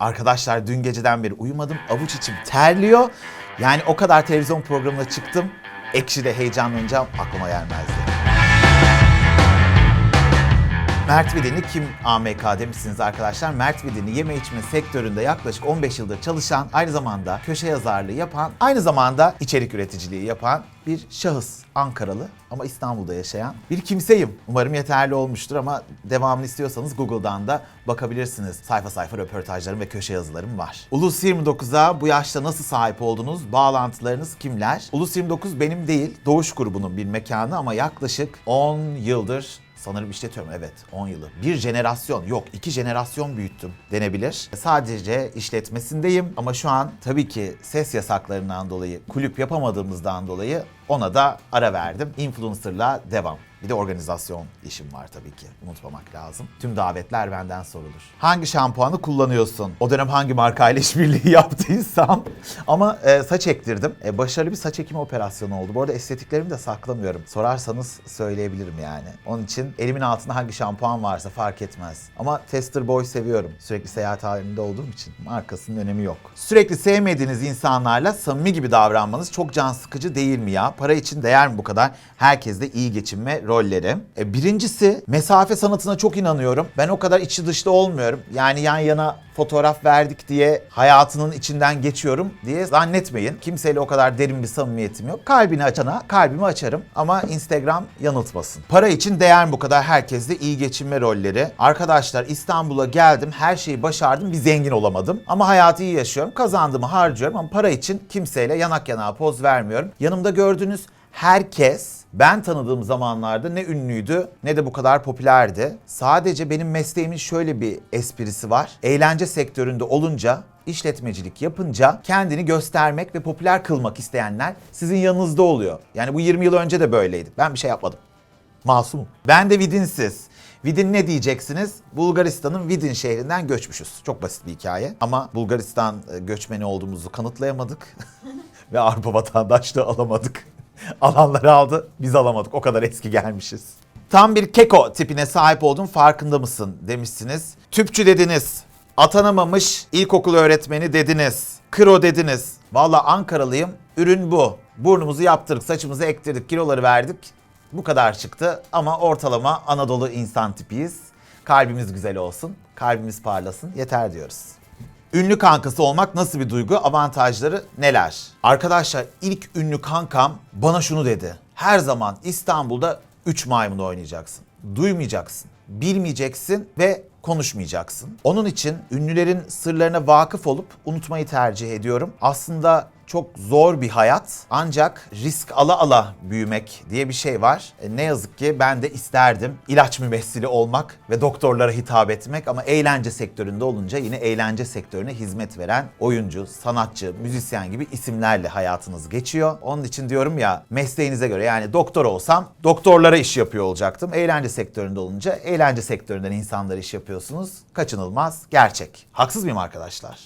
Arkadaşlar dün geceden beri uyumadım. Avuç içim terliyor. Yani o kadar televizyon programına çıktım. Ekşi'de heyecanlanacağım aklıma gelmezdi. Mert Vidin'i kim AMK demişsiniz arkadaşlar. Mert Vidin'i yeme içme sektöründe yaklaşık 15 yıldır çalışan, aynı zamanda köşe yazarlığı yapan, aynı zamanda içerik üreticiliği yapan bir şahıs. Ankaralı ama İstanbul'da yaşayan bir kimseyim. Umarım yeterli olmuştur ama devamını istiyorsanız Google'dan da bakabilirsiniz. Sayfa sayfa röportajlarım ve köşe yazılarım var. Ulus 29'a bu yaşta nasıl sahip oldunuz? Bağlantılarınız kimler? Ulus 29 benim değil, Doğuş grubunun bir mekanı ama yaklaşık 10 yıldır Sanırım işletiyorum evet 10 yılı. Bir jenerasyon yok iki jenerasyon büyüttüm denebilir. Sadece işletmesindeyim ama şu an tabii ki ses yasaklarından dolayı kulüp yapamadığımızdan dolayı ona da ara verdim. Influencer'la devam. Bir de organizasyon işim var tabii ki. Unutmamak lazım. Tüm davetler benden sorulur. Hangi şampuanı kullanıyorsun? O dönem hangi markayla işbirliği yaptıysam. Ama e, saç ektirdim. E, başarılı bir saç ekimi operasyonu oldu. Bu arada estetiklerimi de saklamıyorum. Sorarsanız söyleyebilirim yani. Onun için elimin altında hangi şampuan varsa fark etmez. Ama Tester Boy seviyorum. Sürekli seyahat halinde olduğum için markasının önemi yok. Sürekli sevmediğiniz insanlarla samimi gibi davranmanız çok can sıkıcı değil mi ya? Para için değer mi bu kadar? Herkesle iyi geçinme rolleri. E, birincisi mesafe sanatına çok inanıyorum. Ben o kadar içi dışta olmuyorum. Yani yan yana fotoğraf verdik diye hayatının içinden geçiyorum diye zannetmeyin. Kimseyle o kadar derin bir samimiyetim yok. Kalbini açana kalbimi açarım ama Instagram yanıltmasın. Para için değer mi bu kadar herkesle iyi geçinme rolleri? Arkadaşlar İstanbul'a geldim her şeyi başardım bir zengin olamadım. Ama hayatı iyi yaşıyorum. Kazandığımı harcıyorum ama para için kimseyle yanak yanağa poz vermiyorum. Yanımda gördüğünüz herkes ben tanıdığım zamanlarda ne ünlüydü ne de bu kadar popülerdi. Sadece benim mesleğimin şöyle bir esprisi var. Eğlence sektöründe olunca işletmecilik yapınca kendini göstermek ve popüler kılmak isteyenler sizin yanınızda oluyor. Yani bu 20 yıl önce de böyleydi. Ben bir şey yapmadım. Masumum. Ben de Vidinsiz. Vidin ne diyeceksiniz? Bulgaristan'ın Vidin şehrinden göçmüşüz. Çok basit bir hikaye. Ama Bulgaristan e, göçmeni olduğumuzu kanıtlayamadık. ve Avrupa vatandaşlığı alamadık. Alanları aldı, biz alamadık. O kadar eski gelmişiz. Tam bir keko tipine sahip oldun farkında mısın demişsiniz. Tüpçü dediniz. Atanamamış ilkokul öğretmeni dediniz. Kro dediniz. Valla Ankaralıyım. Ürün bu. Burnumuzu yaptırdık, saçımızı ektirdik, kiloları verdik. Bu kadar çıktı ama ortalama Anadolu insan tipiyiz. Kalbimiz güzel olsun, kalbimiz parlasın yeter diyoruz. Ünlü kankası olmak nasıl bir duygu? Avantajları neler? Arkadaşlar ilk ünlü kankam bana şunu dedi. Her zaman İstanbul'da 3 maymun oynayacaksın. Duymayacaksın, bilmeyeceksin ve konuşmayacaksın. Onun için ünlülerin sırlarına vakıf olup unutmayı tercih ediyorum. Aslında çok zor bir hayat ancak risk ala ala büyümek diye bir şey var. E, ne yazık ki ben de isterdim ilaç mümessili olmak ve doktorlara hitap etmek ama eğlence sektöründe olunca yine eğlence sektörüne hizmet veren oyuncu, sanatçı, müzisyen gibi isimlerle hayatınız geçiyor. Onun için diyorum ya mesleğinize göre yani doktor olsam doktorlara iş yapıyor olacaktım. Eğlence sektöründe olunca eğlence sektöründen insanlar iş yapıyorsunuz. Kaçınılmaz gerçek. Haksız mıyım arkadaşlar?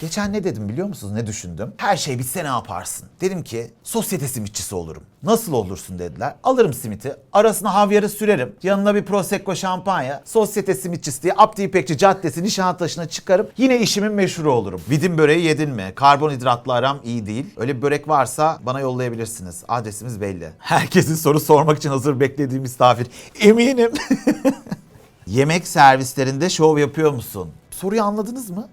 Geçen ne dedim biliyor musunuz? Ne düşündüm? Her şey bitse ne yaparsın? Dedim ki sosyete simitçisi olurum. Nasıl olursun dediler. Alırım simiti, arasına havyarı sürerim. Yanına bir prosecco şampanya, sosyete simitçisi diye Abdi İpekçi Caddesi Nişantaşı'na çıkarıp yine işimin meşhuru olurum. Vidin böreği yedin mi? Karbonhidratlı aram iyi değil. Öyle bir börek varsa bana yollayabilirsiniz. Adresimiz belli. Herkesin soru sormak için hazır beklediği misafir. Eminim. Yemek servislerinde şov yapıyor musun? Soruyu anladınız mı?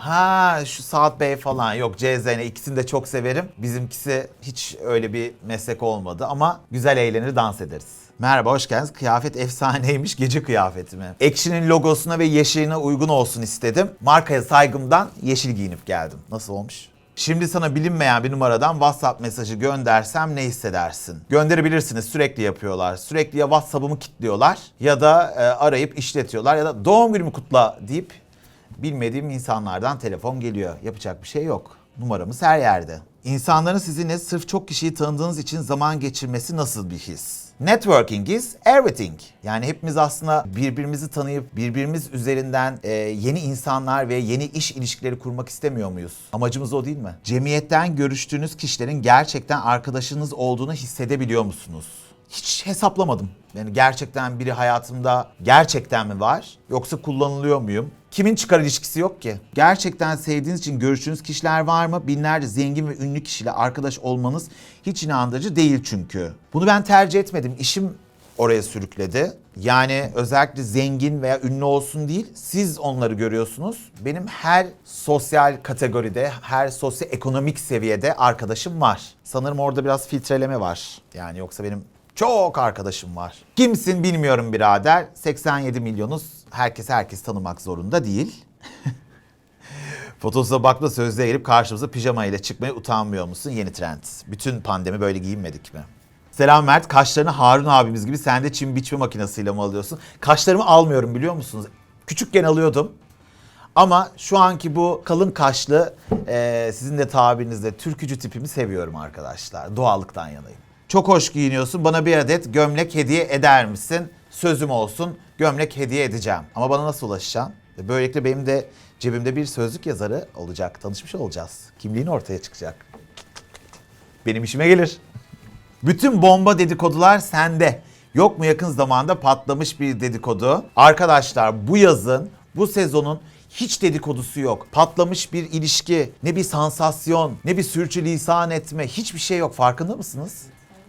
Ha şu Saat Bey falan yok CZN ikisini de çok severim. Bizimkisi hiç öyle bir meslek olmadı ama güzel eğlenir dans ederiz. Merhaba hoş geldiniz. Kıyafet efsaneymiş gece kıyafeti mi? Ekşi'nin logosuna ve yeşiline uygun olsun istedim. Markaya saygımdan yeşil giyinip geldim. Nasıl olmuş? Şimdi sana bilinmeyen bir numaradan WhatsApp mesajı göndersem ne hissedersin? Gönderebilirsiniz. Sürekli yapıyorlar. Sürekli ya WhatsApp'ımı kilitliyorlar ya da e, arayıp işletiyorlar ya da doğum günümü kutla deyip bilmediğim insanlardan telefon geliyor. Yapacak bir şey yok. Numaramız her yerde. İnsanların sizinle sırf çok kişiyi tanıdığınız için zaman geçirmesi nasıl bir his? Networking is everything. Yani hepimiz aslında birbirimizi tanıyıp birbirimiz üzerinden e, yeni insanlar ve yeni iş ilişkileri kurmak istemiyor muyuz? Amacımız o değil mi? Cemiyetten görüştüğünüz kişilerin gerçekten arkadaşınız olduğunu hissedebiliyor musunuz? Hiç hesaplamadım. Yani gerçekten biri hayatımda gerçekten mi var yoksa kullanılıyor muyum? Kimin çıkar ilişkisi yok ki? Gerçekten sevdiğiniz için görüştüğünüz kişiler var mı? Binlerce zengin ve ünlü kişiyle arkadaş olmanız hiç inandırıcı değil çünkü. Bunu ben tercih etmedim. İşim oraya sürükledi. Yani özellikle zengin veya ünlü olsun değil, siz onları görüyorsunuz. Benim her sosyal kategoride, her sosyoekonomik seviyede arkadaşım var. Sanırım orada biraz filtreleme var. Yani yoksa benim çok arkadaşım var. Kimsin bilmiyorum birader. 87 milyonuz. Herkes herkes tanımak zorunda değil. Fotosuna bakla sözde gelip karşımıza pijama ile çıkmaya utanmıyor musun? Yeni trend. Bütün pandemi böyle giyinmedik mi? Selam Mert. Kaşlarını Harun abimiz gibi sen de çim biçme makinesiyle mi alıyorsun? Kaşlarımı almıyorum biliyor musunuz? Küçükken alıyordum. Ama şu anki bu kalın kaşlı eee, sizin de tabirinizde türkücü tipimi seviyorum arkadaşlar. Doğallıktan yanayım. Çok hoş giyiniyorsun. Bana bir adet gömlek hediye eder misin? Sözüm olsun. Gömlek hediye edeceğim. Ama bana nasıl ulaşacaksın? E, Böylelikle benim de cebimde bir sözlük yazarı olacak. Tanışmış olacağız. Kimliğin ortaya çıkacak. Benim işime gelir. Bütün bomba dedikodular sende. Yok mu yakın zamanda patlamış bir dedikodu? Arkadaşlar bu yazın, bu sezonun hiç dedikodusu yok. Patlamış bir ilişki, ne bir sansasyon, ne bir sürçülisan etme, hiçbir şey yok. Farkında mısınız?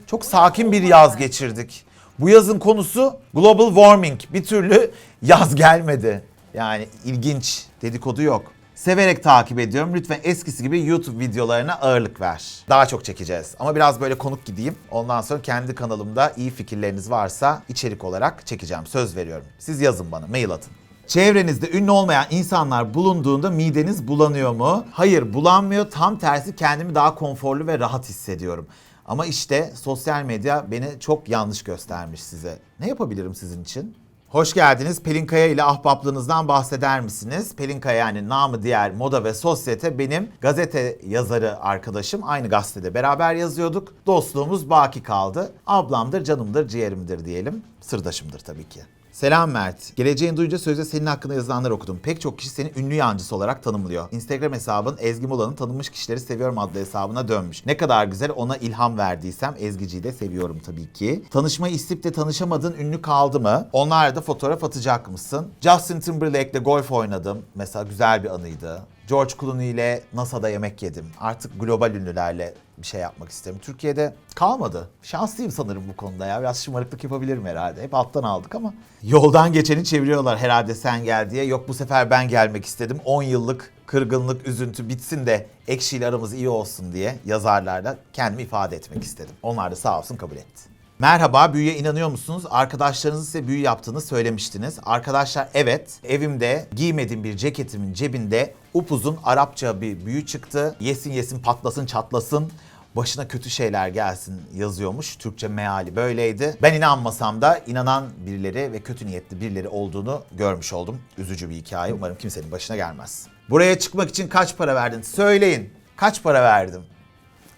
Çok sakin bir yaz geçirdik. Bu yazın konusu global warming. Bir türlü yaz gelmedi. Yani ilginç, dedikodu yok. Severek takip ediyorum. Lütfen eskisi gibi YouTube videolarına ağırlık ver. Daha çok çekeceğiz. Ama biraz böyle konuk gideyim. Ondan sonra kendi kanalımda iyi fikirleriniz varsa içerik olarak çekeceğim. Söz veriyorum. Siz yazın bana, mail atın. Çevrenizde ünlü olmayan insanlar bulunduğunda mideniz bulanıyor mu? Hayır bulanmıyor. Tam tersi kendimi daha konforlu ve rahat hissediyorum. Ama işte sosyal medya beni çok yanlış göstermiş size. Ne yapabilirim sizin için? Hoş geldiniz. Pelin Kaya ile ahbaplığınızdan bahseder misiniz? Pelin Kaya yani namı diğer moda ve sosyete benim gazete yazarı arkadaşım. Aynı gazetede beraber yazıyorduk. Dostluğumuz baki kaldı. Ablamdır, canımdır, ciğerimdir diyelim. Sırdaşımdır tabii ki. Selam Mert. Geleceğin duyunca sözde senin hakkında yazılanlar okudum. Pek çok kişi seni ünlü yancısı olarak tanımlıyor. Instagram hesabın Ezgi Mola'nın tanınmış kişileri seviyorum adlı hesabına dönmüş. Ne kadar güzel ona ilham verdiysem Ezgici'yi de seviyorum tabii ki. Tanışmayı isteyip de tanışamadığın ünlü kaldı mı? Onlarla da fotoğraf atacak mısın? Justin Timberlake'le golf oynadım. Mesela güzel bir anıydı. George Clooney ile NASA'da yemek yedim. Artık global ünlülerle bir şey yapmak isterim. Türkiye'de kalmadı. Şanslıyım sanırım bu konuda ya. Biraz şımarıklık yapabilirim herhalde. Hep alttan aldık ama. Yoldan geçeni çeviriyorlar herhalde sen gel diye. Yok bu sefer ben gelmek istedim. 10 yıllık kırgınlık, üzüntü bitsin de ekşiyle aramız iyi olsun diye yazarlarla kendimi ifade etmek istedim. Onlar da sağ olsun kabul etti. Merhaba, büyüye inanıyor musunuz? Arkadaşlarınızın size büyü yaptığını söylemiştiniz. Arkadaşlar evet, evimde giymediğim bir ceketimin cebinde upuzun Arapça bir büyü çıktı. Yesin yesin patlasın çatlasın. Başına kötü şeyler gelsin yazıyormuş. Türkçe meali böyleydi. Ben inanmasam da inanan birileri ve kötü niyetli birileri olduğunu görmüş oldum. Üzücü bir hikaye. Umarım kimsenin başına gelmez. Buraya çıkmak için kaç para verdin? Söyleyin. Kaç para verdim?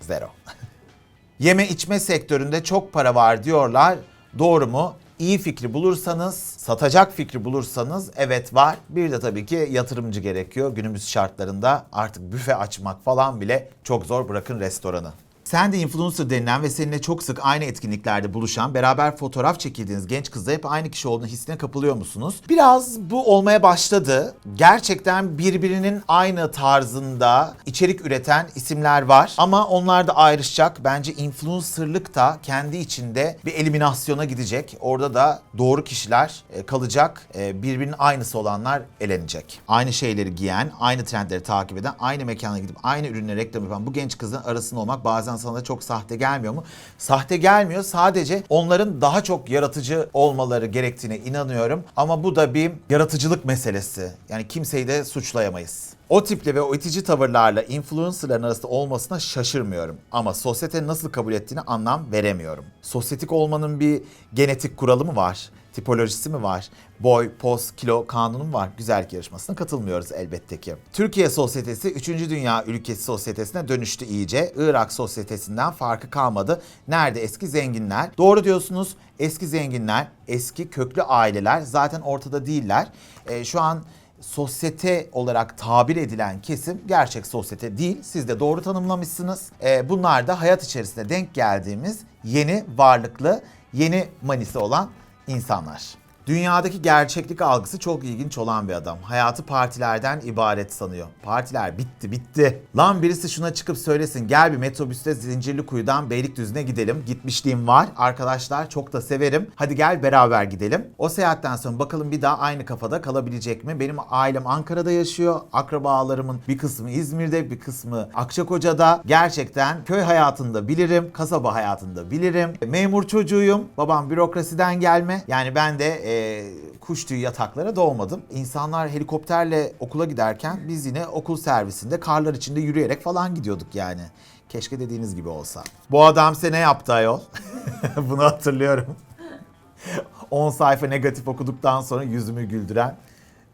Zero. Yeme içme sektöründe çok para var diyorlar. Doğru mu? İyi fikri bulursanız, satacak fikri bulursanız evet var. Bir de tabii ki yatırımcı gerekiyor. Günümüz şartlarında artık büfe açmak falan bile çok zor bırakın restoranı. Sen de influencer denilen ve seninle çok sık aynı etkinliklerde buluşan, beraber fotoğraf çekildiğiniz genç kızla hep aynı kişi olduğunu hissine kapılıyor musunuz? Biraz bu olmaya başladı. Gerçekten birbirinin aynı tarzında içerik üreten isimler var. Ama onlar da ayrışacak. Bence influencerlık da kendi içinde bir eliminasyona gidecek. Orada da doğru kişiler e, kalacak. E, Birbirinin aynısı olanlar elenecek. Aynı şeyleri giyen, aynı trendleri takip eden, aynı mekana gidip aynı ürünle reklam yapan bu genç kızın arasında olmak bazen sana çok sahte gelmiyor mu? Sahte gelmiyor. Sadece onların daha çok yaratıcı olmaları gerektiğine inanıyorum. Ama bu da bir yaratıcılık meselesi. Yani kimseyi de suçlayamayız. O tiple ve o itici tavırlarla influencerların arasında olmasına şaşırmıyorum. Ama sosyetenin nasıl kabul ettiğini anlam veremiyorum. Sosyetik olmanın bir genetik kuralı mı var? Tipolojisi mi var? Boy, poz, kilo kanunu mu var? Güzellik yarışmasına katılmıyoruz elbette ki. Türkiye sosyetesi 3. Dünya ülkesi sosyetesine dönüştü iyice. Irak sosyetesinden farkı kalmadı. Nerede eski zenginler? Doğru diyorsunuz. Eski zenginler, eski köklü aileler zaten ortada değiller. Ee, şu an sosyete olarak tabir edilen kesim gerçek sosyete değil. Siz de doğru tanımlamışsınız. Ee, bunlar da hayat içerisinde denk geldiğimiz yeni varlıklı, yeni manisi olan insanlar. Dünyadaki gerçeklik algısı çok ilginç olan bir adam. Hayatı partilerden ibaret sanıyor. Partiler bitti bitti. Lan birisi şuna çıkıp söylesin gel bir metrobüste Zincirlikuyu'dan Beylikdüzü'ne gidelim. Gitmişliğim var arkadaşlar çok da severim. Hadi gel beraber gidelim. O seyahatten sonra bakalım bir daha aynı kafada kalabilecek mi? Benim ailem Ankara'da yaşıyor. Akrabalarımın bir kısmı İzmir'de bir kısmı Akçakoca'da. Gerçekten köy hayatında bilirim, kasaba hayatında bilirim. Memur çocuğuyum. Babam bürokrasiden gelme. Yani ben de e, kuş tüyü yataklara doğmadım. İnsanlar helikopterle okula giderken biz yine okul servisinde karlar içinde yürüyerek falan gidiyorduk yani. Keşke dediğiniz gibi olsa. Bu adam size ne yaptı ayol? Bunu hatırlıyorum. 10 sayfa negatif okuduktan sonra yüzümü güldüren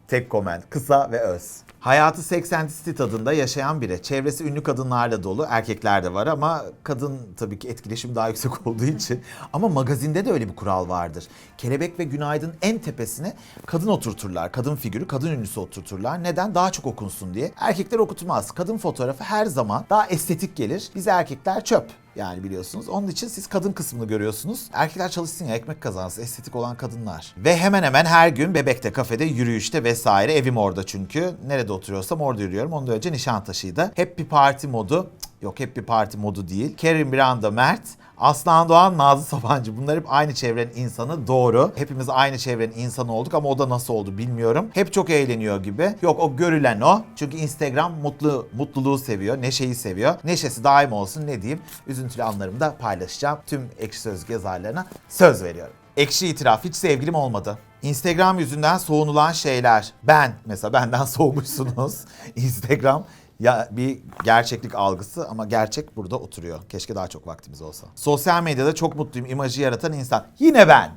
tek komen. Kısa ve öz. Hayatı City tadında yaşayan biri. Çevresi ünlü kadınlarla dolu. Erkekler de var ama kadın tabii ki etkileşim daha yüksek olduğu için. Ama magazinde de öyle bir kural vardır. Kelebek ve Günaydın en tepesine kadın oturturlar. Kadın figürü, kadın ünlüsü oturturlar. Neden? Daha çok okunsun diye. Erkekler okutmaz. Kadın fotoğrafı her zaman daha estetik gelir. Biz erkekler çöp. Yani biliyorsunuz. Onun için siz kadın kısmını görüyorsunuz. Erkekler çalışsın ya ekmek kazansın. Estetik olan kadınlar. Ve hemen hemen her gün Bebek'te, kafede, yürüyüşte vesaire. Evim orada çünkü. Nerede oturuyorsam orada yürüyorum. Ondan önce Nişantaşı'ydı. Happy Party modu. Cık, Yok Happy Party modu değil. Kerim Biranda Mert. Aslan Doğan, Nazlı Sabancı. Bunlar hep aynı çevrenin insanı. Doğru. Hepimiz aynı çevrenin insanı olduk ama o da nasıl oldu bilmiyorum. Hep çok eğleniyor gibi. Yok o görülen o. Çünkü Instagram mutlu mutluluğu seviyor. Neşeyi seviyor. Neşesi daim olsun ne diyeyim. Üzüntülü anlarımı da paylaşacağım. Tüm ekşi sözlük yazarlarına söz veriyorum. Ekşi itiraf hiç sevgilim olmadı. Instagram yüzünden soğunulan şeyler. Ben mesela benden soğumuşsunuz. Instagram ya bir gerçeklik algısı ama gerçek burada oturuyor. Keşke daha çok vaktimiz olsa. Sosyal medyada çok mutluyum imajı yaratan insan. Yine ben.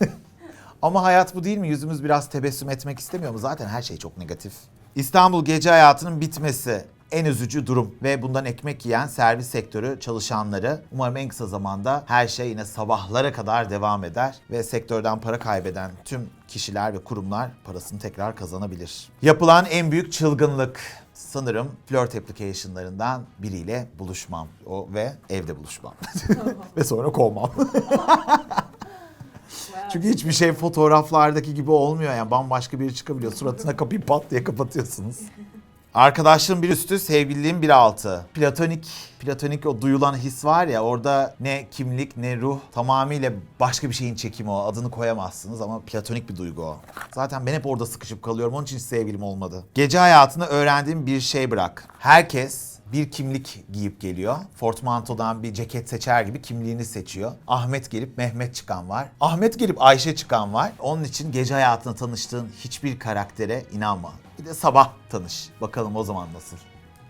ama hayat bu değil mi? Yüzümüz biraz tebessüm etmek istemiyor mu? Zaten her şey çok negatif. İstanbul gece hayatının bitmesi en üzücü durum ve bundan ekmek yiyen servis sektörü çalışanları umarım en kısa zamanda her şey yine sabahlara kadar devam eder ve sektörden para kaybeden tüm kişiler ve kurumlar parasını tekrar kazanabilir. Yapılan en büyük çılgınlık sanırım flirt application'larından biriyle buluşmam. O ve evde buluşmam. ve sonra kovmam. Çünkü hiçbir şey fotoğraflardaki gibi olmuyor yani bambaşka biri çıkabiliyor. Suratına kapıyı pat diye kapatıyorsunuz. Arkadaşlığın bir üstü, sevgililiğin bir altı. Platonik, platonik o duyulan his var ya orada ne kimlik ne ruh tamamıyla başka bir şeyin çekimi o. Adını koyamazsınız ama platonik bir duygu o. Zaten ben hep orada sıkışıp kalıyorum onun için sevgilim olmadı. Gece hayatında öğrendiğim bir şey bırak. Herkes bir kimlik giyip geliyor. Portmantodan bir ceket seçer gibi kimliğini seçiyor. Ahmet gelip Mehmet çıkan var. Ahmet gelip Ayşe çıkan var. Onun için gece hayatında tanıştığın hiçbir karaktere inanma. Bir de sabah tanış. Bakalım o zaman nasıl.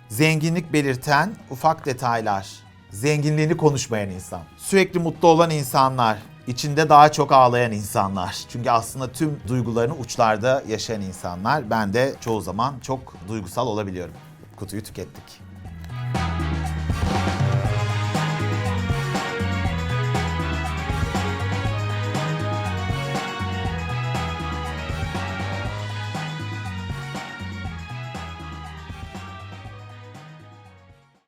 Zenginlik belirten ufak detaylar. Zenginliğini konuşmayan insan. Sürekli mutlu olan insanlar. İçinde daha çok ağlayan insanlar. Çünkü aslında tüm duygularını uçlarda yaşayan insanlar. Ben de çoğu zaman çok duygusal olabiliyorum. Kutuyu tükettik.